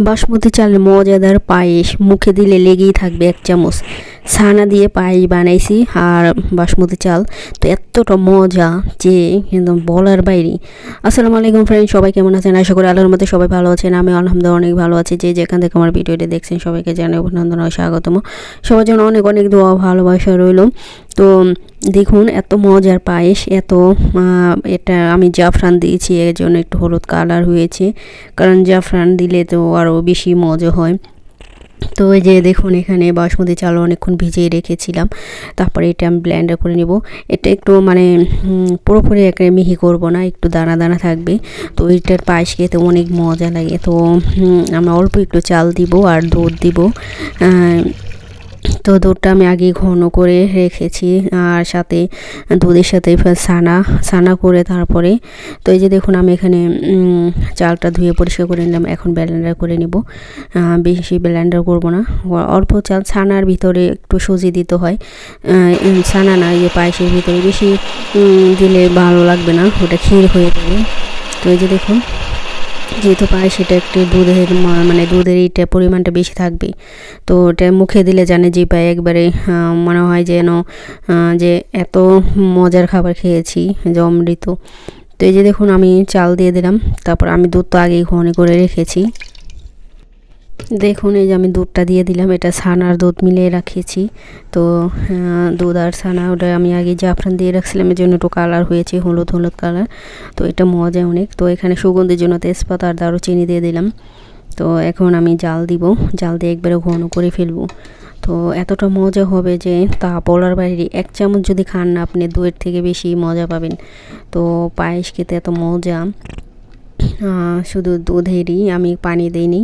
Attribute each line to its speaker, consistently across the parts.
Speaker 1: বাসমতি চালের মজাদার পায়েস মুখে দিলে লেগেই থাকবে এক চামচ। ছানা দিয়ে পায়েস বানাইছি আর বাসমতি চাল। তো এতটা মজা যে একদম বলার বাইরে। আসসালামু আলাইকুম ফ্রেন্ড সবাই কেমন আছেন? আশা করি আল্লাহর মধ্যে সবাই ভালো আছেন। আমি আলহামদুলিল্লাহ অনেক ভালো আছি। যে যেখান থেকে আমার ভিডিওটি দেখছেন, সবাইকে জানাই অভিনন্দন ও স্বাগতম। সবার জন্য অনেক অনেক দোয়া ভালোবাসা রইল। তো দেখুন, এত মজার পায়েস, এত এটা আমি জাফরান দিয়েছি, এর জন্য একটু হলুদ কালার হয়েছে। কারণ জাফরান দিলে তো আরও বেশি মজা হয়। তো এই যে দেখুন, এখানে বাসমতি চাল অনেকক্ষণ ভিজিয়ে রেখেছিলাম। তারপরে এটা আমি ব্ল্যান্ডার করে নেব। এটা একটু মানে পুরোপুরি একে মিহি করব না, একটু দানা দানা থাকবে। তো এটার পায়েস খেতে অনেক মজা লাগে। তো আমরা অল্প একটু চাল দিব আর দুধ দিব। তো দুধটা আমি আগে ঘন করে রেখেছি আর সাথে দুধের সাথে ছানা ছানা করে তারপরে, তো এই যে দেখুন আমি এখানে চালটা ধুয়ে পরিষ্কার করে নিলাম। এখন ব্লেন্ডার করে নিব। বেশি ব্লেন্ডার করব না। অল্প চাল ছানার ভিতরে একটু সুজি দিতে হয়। ছানা না ইয়ে পায়েসের ভিতরে বেশি দিলে ভালো লাগবে না। ওটা ক্ষীর হয়ে যাবে তো এই যে দেখুন যেহেতু পায়, সেটা একটি দুধের মানে দুধের এইটা পরিমাণটা বেশি থাকবে তো এটা মুখে দিলে জানে যে পায় একবারে মনে হয় যেন যে এত মজার খাবার খেয়েছি, যে অমৃত। তো এই যে দেখুন, আমি চাল দিয়ে দিলাম। তারপর আমি দুধ তো আগেই ঘন করে রেখেছি। দেখুন, এই যে আমি দুধটা দিয়ে দিলাম, এটা ছানার দুধ মিলিয়ে রাখিয়েছি। তো দুধ আর ছানা ওটা আমি আগে জাফরান দিয়ে রাখছিলাম, এর জন্য একটু কালার হয়েছে, হলুদ হলুদ কালার তো এটা মজা অনেক। তো এখানে সুগন্ধির জন্য তেজপাতা আর দারুচিনি দিয়ে দিলাম। তো এখন আমি জাল দিব। জাল দিয়ে একবারে ঘন করে ফেলব। তো এতটা মজা হবে যে তা বলার বাইরে এক চামচ যদি খান না আপনি দুয়ের থেকে বেশি মজা পাবেন। তো পায়েস খেতে এত মজা। শুধু দুধেরই আমি পানি দিইনি,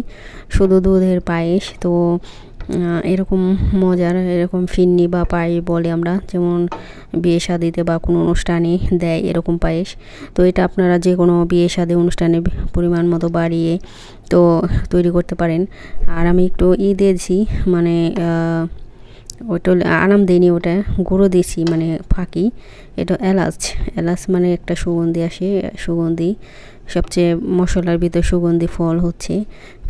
Speaker 1: শুধু দুধের পায়েস। তো এরকম মজার এরকম ফিন্নি বা পায়েস বলে আমরা যেমন বিয়ে শাদিতে বা কোনো অনুষ্ঠানে দেয় এরকম পায়েস। তো এটা আপনারা যে কোনো বিয়ে শাদী অনুষ্ঠানে পরিমাণ মতো বাড়িয়ে তো তৈরি করতে পারেন। আর আমি একটু ই দিয়েছি মানে ওটা আরাম দিইনি ওটা গুঁড়ো দিয়েছি মানে ফাঁকি। এটা এলাচ এলাচ মানে একটা সুগন্ধি আসে, সুগন্ধি। সবচেয়ে মশলার ভিতর সুগন্ধি ফল হচ্ছে,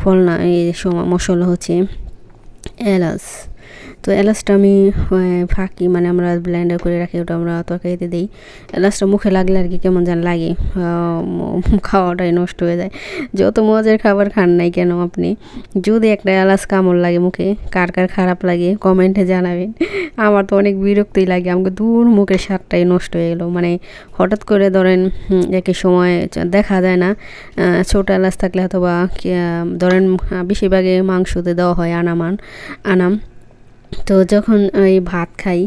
Speaker 1: ফল না, এই মশলা হচ্ছে এলাচ। তো এলাচটা আমি ফাঁকি মানে আমরা ব্লেন্ডার করে রাখি, ওটা আমরা তরকারিতে দিই। এলাচটা মুখে লাগলে আর কি কেমন যেন লাগে। খাওয়াটাই নষ্ট হয়ে যায়। যত মজার খাবার খান নাই কেন আপনি? যদি একটা এলাচ কামড় লাগে মুখে, কার কার খারাপ লাগে কমেন্টে জানাবেন। আমার তো অনেক বিরক্তই লাগে, আমাকে দূর মুখের স্বাদটাই নষ্ট হয়ে গেলো। মানে হঠাৎ করে ধরেন একই সময় দেখা যায় না। ছোট এলাচ থাকলে অথবা ধরেন বেশিরভাগে মাংসতে দেওয়া হয় আনামান, আনাম। তো যখন ওই ভাত খাই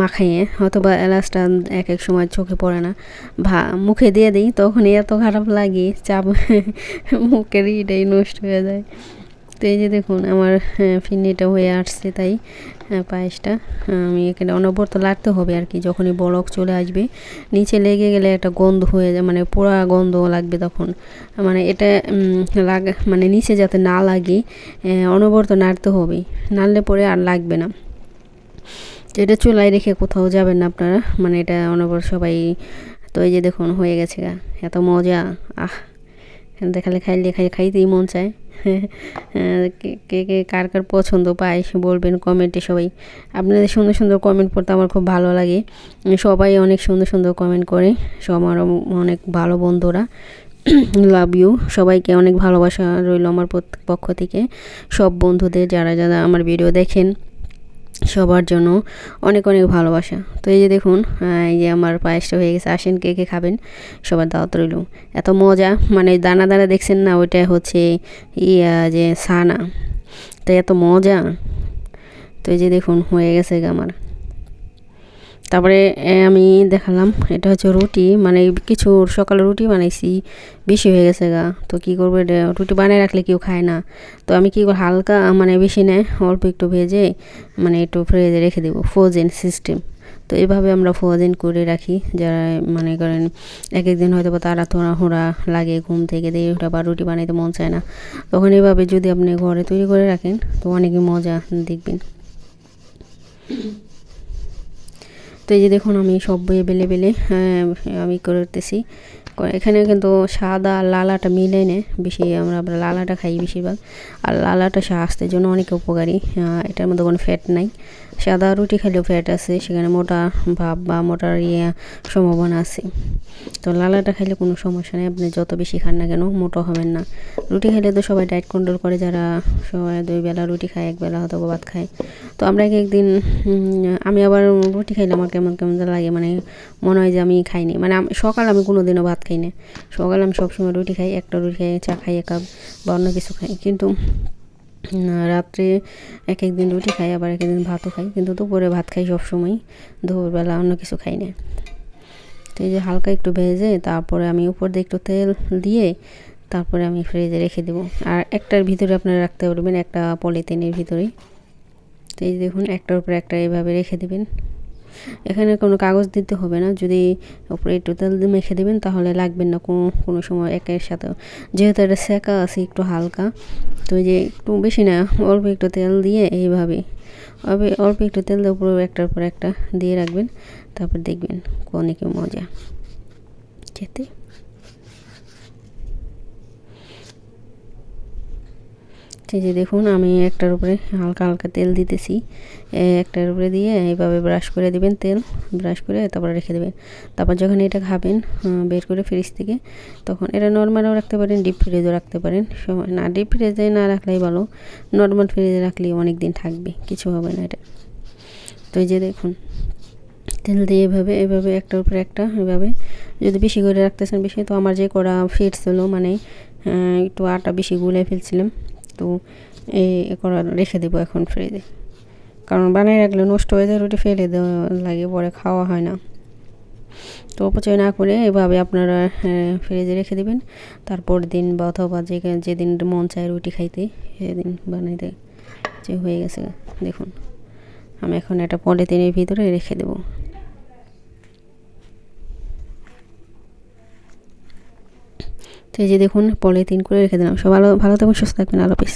Speaker 1: মাখাইয়ে, অথবা এলাচটা এক এক সময় চোখে পড়ে না, ভা, মুখে দিয়ে দিই তখন এত খারাপ লাগে, চাপ মুখের ইটাই নষ্ট হয়ে যায়। তো এই যে দেখুন আমার আহ, ফিন্নিটা হয়ে আসছে তাই আহ, পায়েসটা। আমি এখানে অনবরত লাগতে হবে আর কি যখনই বলক চলে আসবে নিচে লেগে গেলে একটা গন্ধ হয়ে যায় মানে পোড়া গন্ধ লাগবে তখন। মানে এটা লাগ মানে নিচে যাতে না লাগে অনবরত নাড়তে হবে। নাড়লে পরে আর লাগবে না। এটা চুলায় রেখে কোথাও যাবেন না আপনারা মানে এটা অনবর সবাই তো এই যে দেখুন হয়ে গেছে গা এত মজা আহ দেখালে খাইলে খাই খাইতেই মন চায়। কে কে কে কার কার পছন্দ পায় সে বলবেন কমেন্টে সবাই। আপনাদের সুন্দর সুন্দর কমেন্ট পড়তে আমার খুব ভালো লাগে। সবাই অনেক সুন্দর সুন্দর কমেন্ট করে। সব আমার অনেক ভালো বন্ধুরা। Love you. সবাইকে অনেক ভালোবাসা রইল আমার পক্ষ থেকে। সব বন্ধুদের যারা যারা আমার ভিডিও দেখেন। সবার জন্য অনেক অনেক ভালোবাসা। তো এই যে দেখুন এই যে আমার পায়েসটা হয়ে গেছে। আসেন, কে কে খাবেন? সবার দাওয়াত রইল। এত মজা মানে দানা দানা দেখছেন না? ওইটা হচ্ছে ইয়া যে সানা। তো এত মজা। তো এই যে দেখুন, হয়ে গেছে আমার। তারপরে আমি দেখালাম, এটা হচ্ছে রুটি মানে কিছু সকালে রুটি বানাইছি, বেশি হয়ে গেছে গা। তো কি করব রুটি বানিয়ে রাখলে কেউ খায় না। তো আমি কি করব, হালকা মানে বেশি নেয়, অল্প একটু ভেজে মানে একটু ফ্রিজে রেখে দেবো ফ্রোজেন সিস্টেম তো এইভাবে আমরা ফ্রোজেন করে রাখি, যারা, মনে করেন এক একদিন হয়তো বা তারা হোড়া লাগে ঘুম থেকে, দিয়ে ওটা বা রুটি বানাইতে মন চায় না। তখন এইভাবে যদি আপনি ঘরে তৈরি করে রাখেন, তো অনেকই মজা দেখবেন। তো এই যে দেখুন আমি সব বইয়ে বেলে বেলে হ্যাঁ, আমি করতেছি। এখানে কিন্তু সাদা আর লালাটা মিলে নে। বেশি আমরা লালাটা খাই বেশিরভাগ। আর লালাটা স্বাস্থ্যের জন্য অনেক উপকারী। এটার মধ্যে কোনো ফ্যাট নাই। সাদা রুটি খেলেও ফ্যাট আছে। সেখানে মোটা ভাব বা মোটার ইয়ে সম্ভাবনা আছে। তো লালাটা খাইলে কোনো সমস্যা নেই। আপনি যত বেশি খান না কেন, মোটো হবেন না। রুটি খেলে তো সবাই ডায়েট কন্ট্রোল করে। যারা সবাই দুই বেলা রুটি খায়, এক বেলা হয়তো ভাত খায়। তো আমরা এক একদিন আমি আবার রুটি খাইলে আমার কেমন কেমন লাগে। মানে মনে হয় যে আমি খাইনি। মানে সকাল আমি কোনো দিনও ভাত খাই না। সকালে আমি সবসময় রুটি খাই, একটা রুটি খাই, চা খাই, এক কাপ বা অন্য কিছু খাই। কিন্তু রাত্রে এক এক দিন রুটি খাই, আবার এক একদিন ভাতও খাই। কিন্তু দুপুরে ভাত খাই সবসময়, দুপুরবেলা অন্য কিছু খাই না। তো এই যে হালকা একটু ভেজে, তারপরে আমি উপর দিয়ে একটু তেল দিয়ে, তারপরে আমি ফ্রিজে রেখে দেবো। আর একটার ভিতরে আপনারা রাখতে পারবেন, একটা পলিথিনের ভিতরেই। তো এই দেখুন, একটার উপরে একটা এভাবে রেখে দেবেন। এখানে কোনো কাগজ দিতে হবে না। যদি ওপরে একটু তেল মেখে দেবেন, তাহলে লাগবে না কোনো কোনো সময় একের সাথে। যেহেতু এটা সেকা আছে একটু হালকা। তো যে একটু বেশি না, অল্প একটু তেল দিয়ে এইভাবে, অল্প একটু তেল দিয়ে উপরে একটার পর একটা দিয়ে রাখবেন। তারপর দেখবেন অনেকে মজা। খেতে। এই যে দেখুন, আমি একটার উপরে হালকা হালকা তেল দিতেছি। একটার উপরে দিয়ে এইভাবে ব্রাশ করে দিবেন তেল, ব্রাশ করে তারপরে রেখে দেবেন। তারপর যখন এটা খাবেন বের করে ফ্রিজ থেকে, তখন এটা নর্মালও রাখতে পারেন ডিপ ফ্রিজও রাখতে পারেন। সময় না ডিপ ফ্রিজে না রাখলেই ভালো নর্মাল ফ্রিজে রাখলেই অনেক দিন থাকবে, কিছু হবে না এটা। তো এই যে দেখুন, তেল দিয়ে এভাবে এভাবে একটার উপরে একটা, এভাবে। যদি বেশি করে রাখতেছেন বেশি, তো আমার যে করা ফিট ছিল মানে একটু আটা বেশি গুলে ফেলছিলাম তো এই করা রেখে দেবো এখন ফ্রিজে। কারণ বানিয়ে রাখলে নষ্ট হয়ে যায়, রুটি ফেলে দেওয়া লাগে, পরে খাওয়া হয় না। তো অপচয় না করে এভাবে আপনারা ফ্রিজে রেখে দেবেন। তারপর দিন বা অথবা যে যেদিন মন চায় রুটি খাইতে, সেদিন বানাইতে, যে হয়ে গেছে। দেখুন, আমি এখন একটা পলিথিনের ভিতরে রেখে দেবো। তো এই যে দেখুন, পলিথিন করে রেখে দিলাম। সব ভালো ভালো থাকবেন সুস্থ থাকবেন আলো হাফিজ।